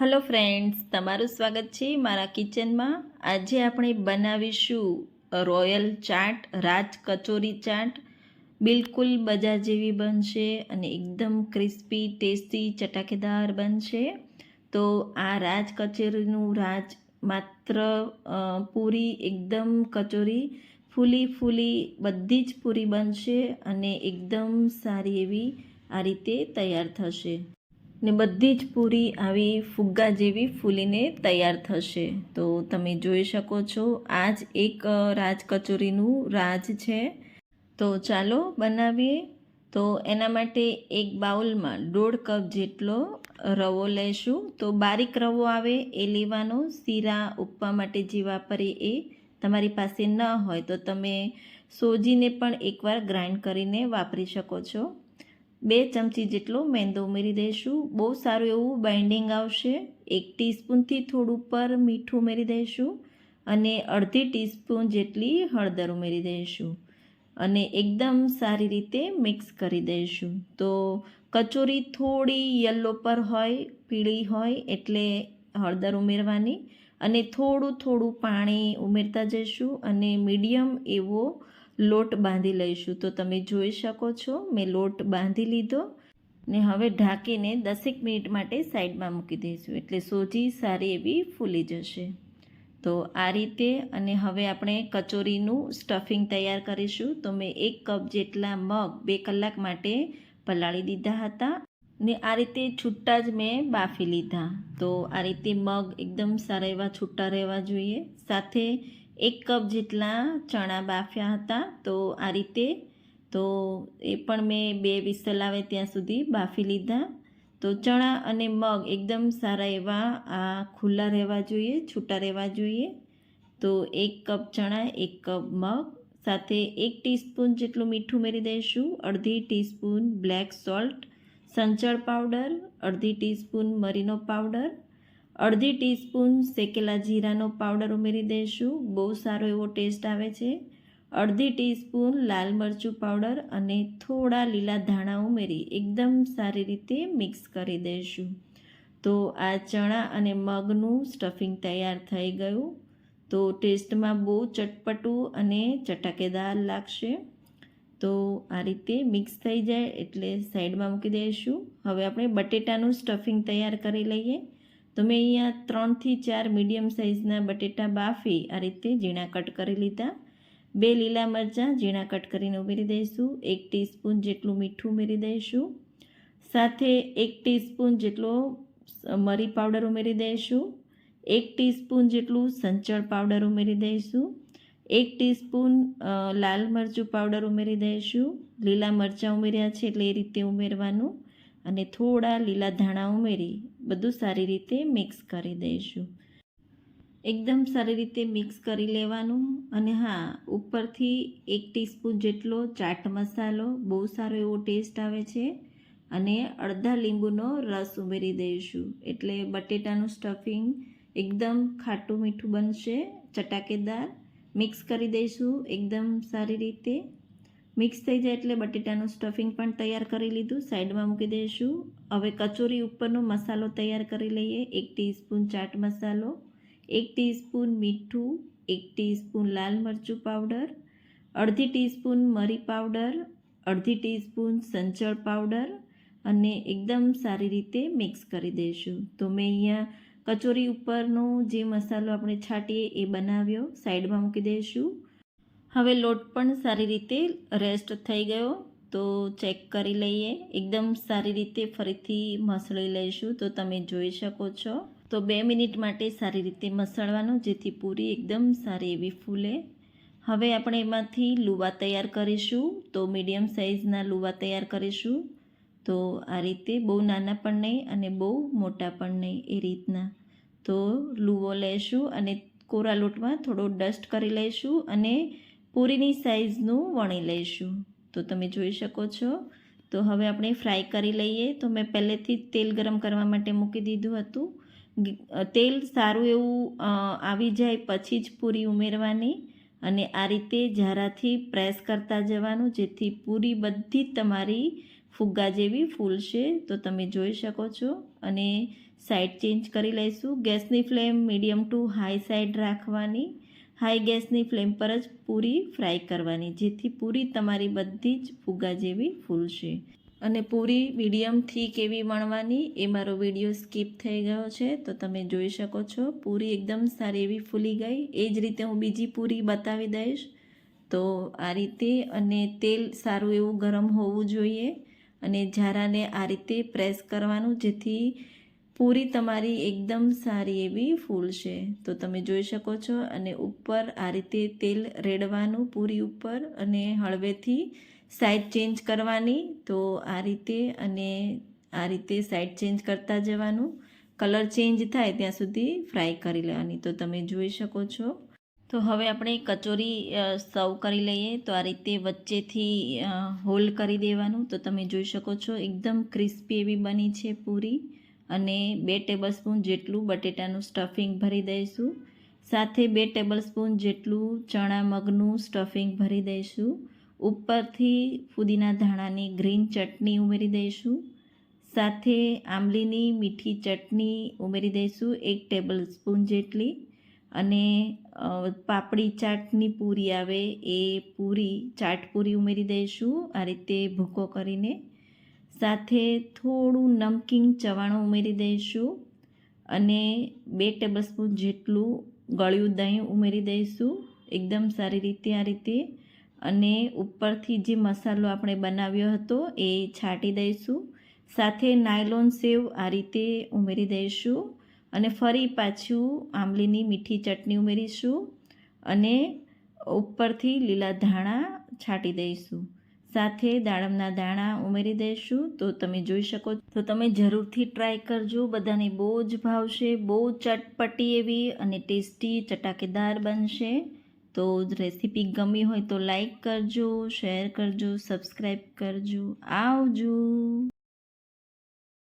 Hello friends તમારું સ્વાગત છે મારા કિચનમાં આજે આપણે બનાવીશું રોયલ ચાટ રાજ કચોરી ચાટ. બિલકુલ બજાર જેવી બનશે અને એકદમ ક્રિસ્પી ટેસ્ટી ચટાકેદાર બનશે. તો આ રાજ કચોરીનું રાજ માત્ર પૂરી એકદમ કચોરી, ફૂલી ફૂલી બધી જ પૂરી બનશે અને એકદમ સારી એવી આ રીતે તૈયાર થશે. ને બધી જ પૂરી આવી ફુગ્ગા જેવી ફૂલીને તૈયાર થશે. તો તમે જોઈ શકો છો આ જ એક રાજ કચોરીનું રાજ છે. તો ચાલો બનાવીએ. તો એના માટે એક બાઉલમાં દોઢ કપ જેટલો રવો લઈશું તો બારીક રવો આવે એ લેવાનો. શીરા ઉપવા માટે જે વાપરીએ એ તમારી પાસે ન હોય તો તમે સોજીને પણ એકવાર ગ્રાઇન્ડ કરીને વાપરી શકો છો. બે ચમચી જેટલો મેંદો ઉમેરી દઈશું. બહુ સારું એવું બાઇન્ડિંગ આવશે. એક ટીસ્પૂનથી થોડું ઉપર મીઠું ઉમેરી દઈશું અને અડધી ટીસ્પૂન જેટલી હળદર ઉમેરી દઈશું અને એકદમ સારી રીતે મિક્સ કરી દઈશું. તો કચોરી થોડી યલો પર હોય, પીળી હોય એટલે હળદર ઉમેરવાની અને થોડું થોડું પાણી ઉમેરતા જઈશું અને મીડિયમ એવો લોટ બાંધી લઈશું. તો તમે જોઈ શકો છો, મેં લોટ બાંધી લીધો ને હવે ઢાંકીને દસેક મિનિટ માટે સાઈડમાં મૂકી દઈશું. એટલે સોજી સારી એવી ફૂલી જશે. તો આ રીતે અને હવે આપણે કચોરીનું સ્ટફિંગ તૈયાર કરીશું. તો મેં એક કપ જેટલા મગ બે કલાક માટે પલાળી દીધા હતા ને આ રીતે છૂટા જ મેં બાફી લીધા. તો આ રીતે મગ એકદમ સારા એવા છૂટા રહેવા જોઈએ. સાથે એક કપ જેટલા ચણા બાફ્યા હતા તો આ રીતે. તો એ પણ મેં બે વિસલ આવે ત્યાં સુધી બાફી લીધા. તો ચણા અને મગ એકદમ સારા એવા, આ ખુલ્લા રહેવા જોઈએ, છૂટા રહેવા જોઈએ. તો એક કપ ચણા, એક કપ મગ, સાથે એક ટીસ્પૂન જેટલું મીઠું ઉમેરી દઈશું, અડધી ટીસ્પૂન બ્લેક સોલ્ટ, સંચળ પાવડર, અડધી ટીસ્પૂન મરીનો પાવડર અડધી ટીસ્પૂન શેકેલા જીરાનો પાવડર ઉમેરી દઈશું. બહુ સારો એવો ટેસ્ટ આવે છે. અડધી ટીસ્પૂન લાલ મરચું પાવડર અને થોડા લીલા ધાણા ઉમેરી એકદમ સારી રીતે મિક્સ કરી દઈશું. તો આ ચણા અને મગનું સ્ટફિંગ તૈયાર થઈ ગયું. તો ટેસ્ટમાં બહુ ચટપટું અને ચટાકેદાર લાગશે. તો આ રીતે મિક્સ થઈ જાય એટલે સાઈડમાં મૂકી દઈશું. હવે આપણે બટેટાનું સ્ટફિંગ તૈયાર કરી લઈએ. તો મેં અહીંયા ત્રણથી ચાર મીડિયમ સાઇઝના બટેટા બાફી આ રીતે ઝીણા કટ કરી લીધા. બે લીલા મરચાં ઝીણા કટ કરીને ઉમેરી દઈશું. એક ટીસ્પૂન જેટલું મીઠું ઉમેરી દઈશું. સાથે એક ટીસ્પૂન જેટલો મરી પાવડર ઉમેરી દઈશું. એક ટીસ્પૂન જેટલું સંચળ પાવડર ઉમેરી દઈશું. એક ટીસ્પૂન લાલ મરચું પાવડર ઉમેરી દઈશું. લીલા મરચાં ઉમેર્યા છે એટલે એ રીતે ઉમેરવાનું. અને થોડા લીલા ધાણા ઉમેરી બધું સારી રીતે મિક્સ કરી દઈશું. એકદમ સારી રીતે મિક્સ કરી લેવાનું અને હા, ઉપરથી એક ટીસ્પૂન જેટલો ચાટ મસાલો, બહુ સારો એવો ટેસ્ટ આવે છે અને અડધા લીંબુનો રસ ઉમેરી દઈશું. એટલે બટેટાનું સ્ટફિંગ એકદમ ખાટું મીઠું બનશે, ચટાકેદાર. મિક્સ કરી દઈશું, એકદમ સારી રીતે. મિક્સ થઈ જાય એટલે બટેટાનું સ્ટફિંગ પણ તૈયાર કરી લીધું. સાઈડમાં મૂકી દઈશું. હવે કચોરી ઉપરનો મસાલો તૈયાર કરી લઈએ. એક ટીસ્પૂન ચાટ મસાલો, એક ટીસ્પૂન મીઠું, એક ટીસ્પૂન લાલ મરચું પાવડર, અડધી ટીસ્પૂન મરી પાવડર, અડધી ટીસ્પૂન સંચળ પાવડર અને એકદમ સારી રીતે મિક્સ કરી દઈશું. તો મેં અહીંયા કચોરી ઉપરનો જે મસાલો આપણે છાંટીએ એ બનાવ્યો. સાઈડમાં મૂકી દઈશું. હવે લોટ પણ સારી રીતે રેસ્ટ થઈ ગયો, તો ચેક કરી લઈએ. એકદમ સારી રીતે ફરીથી મસળી લઈશું, તો તમે જોઈ શકો છો. તો બે મિનિટ માટે સારી રીતે મસળવાનું, જેથી પૂરી એકદમ સારી એવી ફૂલે. હવે આપણે એમાંથી લુવા તૈયાર કરીશું, તો મીડિયમ સાઇઝના લુવા તૈયાર કરીશું. તો આ રીતે બહુ નાના પણ નહીં અને બહુ મોટા પણ નહીં એ રીતના. તો લુવો લઈશું અને કોરા લોટમાં થોડો ડસ્ટ કરી લઈશું અને પૂરીની સાઇઝનું વણી લઈશું. તો તમે જોઈ શકો છો. તો હવે આપણે ફ્રાય કરી લઈએ. તો મેં પહેલેથી જ તેલ ગરમ કરવા માટે મૂકી દીધું હતું. તેલ સારું એવું આવી જાય પછી જ પૂરી ઉમેરવાની અને આ રીતે ઝારાથી પ્રેસ કરતા જવાનું, જેથી પૂરી બધી તમારી ફુગ્ગા જેવી ફૂલશે. તો તમે જોઈ શકો છો. અને સાઈડ ચેન્જ કરી લઈશું. ગેસની flame medium to high side રાખવાની. હાઈ ગેસની ફ્લેમ પર જ પૂરી ફ્રાય કરવાની, જેથી પૂરી તમારી બધી જ ફુગા જેવી ફૂલશે. અને પૂરી મીડિયમ થીક એવી વણવાની, એ મારો વીડિયો સ્કીપ થઈ ગયો છે, તો તમે જોઈ શકો છો, પૂરી એકદમ સારી એવી ફૂલી ગઈ. એ જ રીતે હું બીજી પૂરી બતાવી દઈશ. તો આ રીતે અને તેલ સારું એવું ગરમ હોવું જોઈએ અને ઝારાને આ રીતે પ્રેસ કરવાનું, જેથી પૂરી તમારી એકદમ સારી એવી ફૂલશે તો તમે જોઈ શકો છો અને ઉપર આ રીતે તેલ રેડવાનું પૂરી ઉપર અને હળવેથી સાઈડ ચેન્જ કરવાની. તો આ રીતે અને આ રીતે સાઈડ ચેન્જ કરતા જવાનું. કલર ચેન્જ થાય ત્યાં સુધી ફ્રાય કરી લેવાની. તો તમે જોઈ શકો છો. તો હવે આપણે કચોરી સર્વ કરી લઈએ. તો આ રીતે વચ્ચેથી હોલ કરી દેવાનું. તો તમે જોઈ શકો છો, એકદમ ક્રિસ્પી એવી બની છે પૂરી. અને બે ટેબલ સ્પૂન જેટલું બટેટાનું સ્ટફિંગ ભરી દઈશું. સાથે બે ટેબલ સ્પૂન જેટલું ચણા મગનું સ્ટફિંગ ભરી દઈશું. ઉપરથી ફુદીના ધાણાની ગ્રીન ચટણી ઉમેરી દઈશું. સાથે આંબલીની મીઠી ચટણી ઉમેરી દઈશું, એક ટેબલ સ્પૂન જેટલી. અને પાપડી ચાટની પૂરી આવે એ પૂરી, ચાટ પૂરી ઉમેરી દઈશું. આ રીતે ભૂકો કરીને સાથે થોડું નમકીન ચવાણું ઉમેરી દઈશું અને બે ટેબલસ્પૂન જેટલું ગળ્યું દહીં ઉમેરી દઈશું. એકદમ સારી રીતે આ રીતે. અને ઉપરથી જે મસાલો આપણે બનાવ્યો હતો એ છાંટી દઈશું. સાથે નાયલોન સેવ આ રીતે ઉમેરી દઈશું. અને ફરી પાછું આંબલીની મીઠી ચટણી ઉમેરીશું. અને ઉપરથી લીલા ધાણા છાંટી દઈશું. સાથે દાડમના દાણા ઉમેરી દઈશું તો તમે જોઈ શકો તો તમે જરૂરથી ટ્રાય કરજો. બધાને બહુ જ ભાવશે, બહુ ચટપટી એવી અને ટેસ્ટી ચટાકેદાર બનશે. તો રેસીપી ગમી હોય તો લાઈક કરજો શેર કરજો સબસ્ક્રાઈબ કરજો. આવજો!